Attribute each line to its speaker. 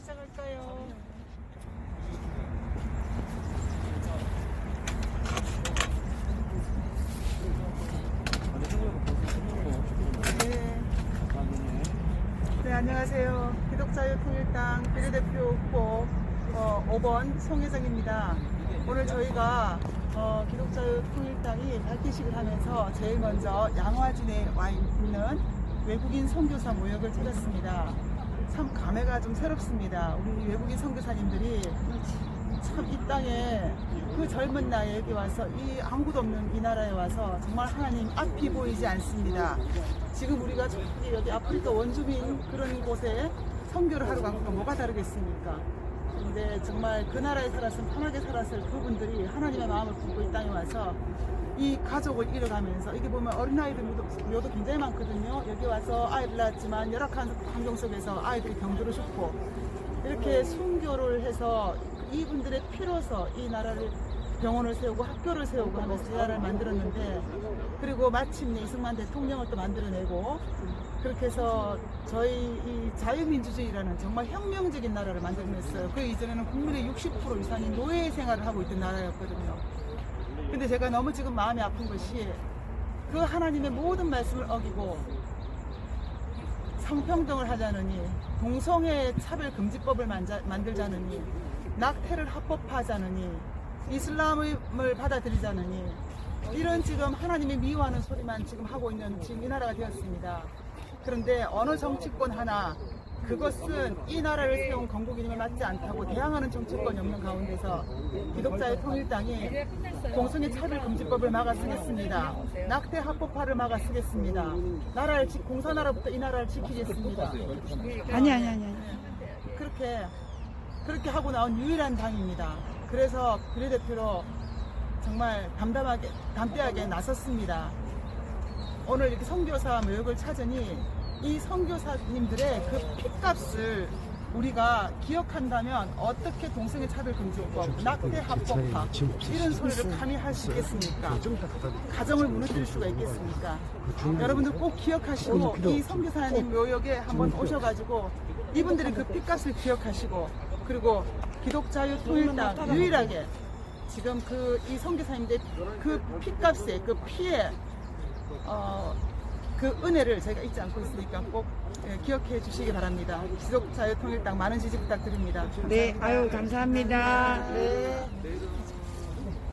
Speaker 1: 시작할까요? 네. 네, 안녕하세요. 기독자유통일당 비례대표 후보 어, 5번 송혜정입니다. 오늘 저희가 어, 기독자유통일당이 발기식을 하면서 제일 먼저 양화진에 와 있는 외국인 선교사 모역을 찾았습니다. 참 감회가 좀 새롭습니다. 우리 외국인 선교사님들이 참 이 땅에 그 젊은 나이에 여기 와서 이 아무것도 없는 이 나라에 와서 정말 하나님 앞이 보이지 않습니다. 지금 우리가 저기 여기 아프리카 원주민 그런 곳에 선교를 하러 간 것과 뭐가 다르겠습니까? 근데 정말 그 나라에 살았으면 편하게 살았을 그분들이 하나님의 마음을 품고 이 땅에 와서 이 가족을 잃어가면서 이게 보면 어린아이들 묘도, 굉장히 많거든요. 여기 와서 아이를 낳았지만 열악한 환경 속에서 아이들이 병들어 죽고 이렇게 순교를 해서 이분들의 피로서 이 나라를 병원을 세우고 학교를 세우고 하면서 이 나라를 만들었는데 그리고 마침내 이승만 대통령을 또 만들어내고 그렇게 해서 저희 이 자유민주주의라는 정말 혁명적인 나라를 만들어냈어요. 그 이전에는 국민의 60% 이상이 노예 생활을 하고 있던 나라였거든요. 근데 제가 너무 지금 마음이 아픈 것이 그 하나님의 모든 말씀을 어기고 성평등을 하자느니 동성애 차별 금지법을 만자- 만들자느니 낙태를 합법화하자느니 이슬람을 받아들이자느니 이런 지금 하나님의 미워하는 소리만 지금 하고 있는 지금 이 나라가 되었습니다. 그런데 어느 정치권 하나 그것은 이 나라를 세운 건국이님에 맞지 않다고 대항하는 정치권이 없는 가운데서 기독자의 통일당이 동성애 차별 금지법을 막아 쓰겠습니다. 낙태 합법화를 막아 쓰겠습니다. 나라를 지- 공산화로부터 이 나라를 지키겠습니다.
Speaker 2: 아니 아니 아니 아니.
Speaker 1: 그렇게 그렇게 하고 나온 유일한 당입니다. 그래서 비례대표로 정말 담담하게 담대하게 나섰습니다. 오늘 이렇게 선교사 모욕을 찾으니 이 선교사님들의 그 핏값을 우리가 기억한다면 어떻게 동성애 차별 금지법, 낙태 합법화 이런 소리를 감히 할 수 있겠습니까? 가정을 무너뜨릴 수가 있겠습니까? 여러분들 꼭 기억하시고 이 선교사님 묘역에 한번 오셔가지고 이분들의 그 핏값을 기억하시고 그리고 기독자유통일당 유일하게 지금 그 이 선교사님들 그 핏값에 그 피에 어, 그 은혜를 저희가 잊지 않고 있으니까 꼭 예, 기억해 주시기 바랍니다. 기독자유통일당 많은 지지 부탁드립니다.
Speaker 2: 네,
Speaker 1: 감사합니다.
Speaker 2: 아유 감사합니다.
Speaker 1: 네.